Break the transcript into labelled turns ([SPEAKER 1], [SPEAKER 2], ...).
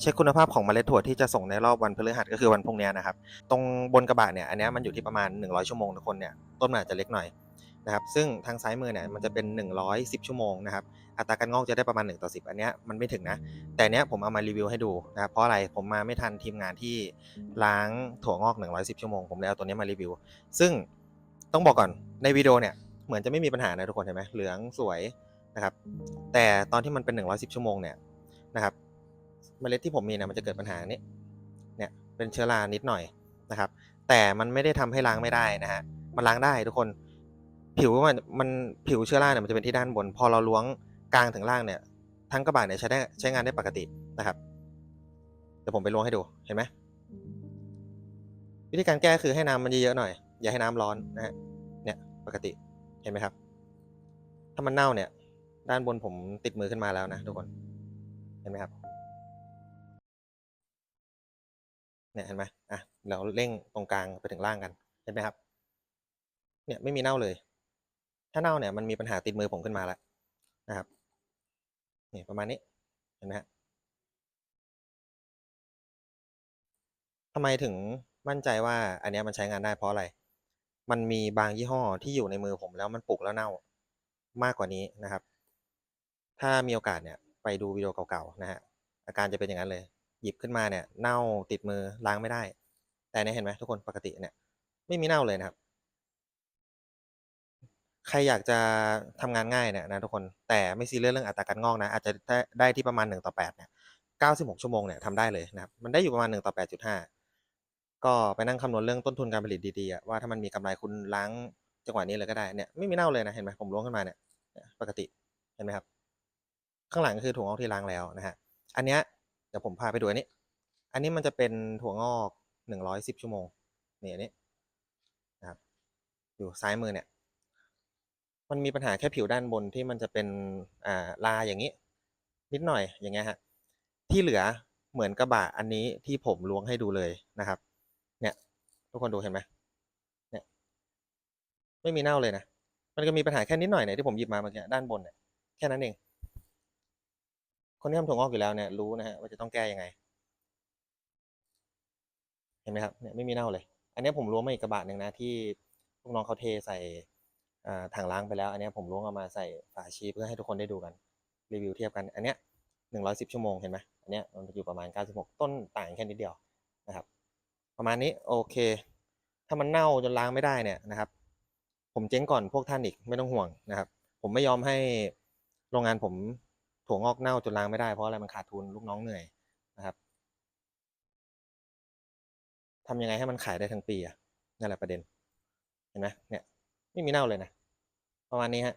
[SPEAKER 1] เช็คคุณภาพของเมล็ดถั่วที่จะส่งในรอบวันพฤหัสก็คือวันพรุ่งนี้นะครับ ตรงบนกระบะเนี่ยอันนี้มันอยู่ที่ประมาณ 100 ชั่วโมงทุกคนเนี่ยต้นมันอาจจะเล็กหน่อยนะครับซึ่งทางซ้ายมือเนี่ยมันจะเป็น 110 ชั่วโมงนะครับอัตราการงอกจะได้ประมาณ 1 ต่อ 10 อันเนี้ยมันไม่ถึงนะ แต่เนี้ยผมเอามารีวิวให้ดูนะครับเพราะอะไรผมมาไม่ทันทีมงานที่ล้างถั่วงอก 110 ชั่วโมง ผมเลยเอาตัวนี้มารีวิว ซึ่งต้องบอกก่อนในวิดีโอเนี่ยเหมือนจะไม่มีปัญหานะทุกคนเห็นไหมเหลืองสวยนะครับแต่ตอนที่มันเป็น 110 ชั่วโมงเนี่ยนะครับ เมล็ดที่ผมมีเนี่ยมันจะเกิดปัญหานี้เนี่ยเป็นเชื้อรานิดหน่อยนะครับ แต่มันไม่ได้ทำให้ล้างไม่ได้นะฮะมันล้างได้ทุกคนผิวมันมันผิวเชื้อราเนี่ยมันจะเป็นที่ด้านบน พอเราล้วงกลางถึงล่างเนี่ยทั้งกระบะเนี่ยใช้ได้ใช้งานได้ปกตินะครับเดี๋ยวผมไปล้วงให้ดูเห็นไหมวิธีการแก้คือให้น้ำมันเยอะๆหน่อย อย่าให้น้ำร้อนนะฮะเนี่ยปกติเห็นไหมครับ ถ้ามันเน่าเนี่ย ด้านบนผมติดมือขึ้นมาแล้วนะทุกคนเห็นไหมครับ เนี่ยเห็นไหมอะเราเร่งตรงกลางไปถึงล่างกันเห็นไหมครับ เนี่ยไม่มีเน่าเลย ถ้าเน่าเนี่ยมันมีปัญหาติดมือผมขึ้นมาแล้วนะครับนี่ประมาณนี้เห็นไหมฮะทำไมถึงมั่นใจว่าอันนี้มันใช้งานได้เพราะอะไร มันมีบางยี่ห้อที่อยู่ในมือผมแล้วมันปลุกแล้วเน่ามากกว่านี้นะครับ ถ้ามีโอกาสเนี่ยไปดูวิดีโอเก่าๆนะฮะอาการจะเป็นอย่างนั้นเลย หยิบขึ้นมาเนี่ยเน่าติดมือล้างไม่ได้ แต่เนี่ยเห็นไหมทุกคนปกติเนี่ย ไม่มีเน่าเลยนะครับ ใครอยากจะทำงานง่ายเนี่ยนะทุกคนแต่ไม่ซีเรียสเรื่องอัตราการงอกนะอาจจะได้ได้ที่ประมาณ1ต่อ8เนี่ย96 ชั่วโมงเนี่ยทำได้เลยนะครับมันได้อยู่ประมาณ1ต่อ8.5 ก็ไปนั่งคำนวณเรื่องต้นทุนการผลิตดีๆว่าถ้ามันมีกำไรคุณล้างจังหวะนี้เลยก็ได้เนี่ยไม่มีเน่าเลยนะเห็นไหมผมล้วงขึ้นมาเนี่ยปกติเห็นไหมครับข้างหลังก็คือถั่วงอกที่ล้างแล้วนะฮะอันเนี้ย เดี๋ยวผมพาไปดูอันนี้ อันนี้มันจะเป็นถั่วงอก110ชั่วโมงเนี่อันนี้นะครับอยู่ซ้ายมือเนี่ย มันมีปัญหาแค่ผิวด้านบนที่มันจะเป็นอ่าลาอย่างนี้ นิดหน่อยอย่างเงี้ยฮะที่เหลือเหมือนกระบะอันนี้ที่ผมล้วงให้ดูเลยนะครับ เนี่ย ทุกคนดูเห็นไหมเนี่ย ไม่มีเน่าเลยนะมันก็มีปัญหาแค่นิดหน่อยเนี่ยที่ผมหยิบมาเมื่อกี้ด้านบนเนี่ยแค่นั้นเอง คนที่ทำถั่วงอกอยู่แล้วเนี่ยรู้นะฮะว่าจะต้องแก้ยังไง เห็นไหมครับเนี่ยไม่มีเน่าเลย อันนี้ผมล้วงมาอีกกระบะหนึ่งนะที่ลูกน้องเขาเทใส่ถังล้างไปแล้ว อันนี้ผมล้วงเอามาใส่ฝาชีเพื่อให้ทุกคนได้ดูกันรีวิวเทียบกัน อันเนี้ยหนึ่งร้อยสิบชั่วโมงเห็นไหมอันเนี้ยมันอยู่ประมาณเก้าสิบหกต้นต่างแค่นิดเดียวนะครับ ประมาณนี้โอเค ถ้ามันเน่าจนล้างไม่ได้เนี่ยนะครับ ผมเจ๊งก่อนพวกท่านอีกไม่ต้องห่วงนะครับ ผมไม่ยอมให้โรงงานผม ถั่วงอกเน่าจนล้างไม่ได้เพราะอะไรมันขาดทุนลูกน้องเหนื่อยนะครับทำยังไงให้มันขายได้ทั้งปีอะนั่นแหละประเด็นเห็นไหมเนี่ยไม่มีเน่าเลยนะ ประมาณนี้ฮะ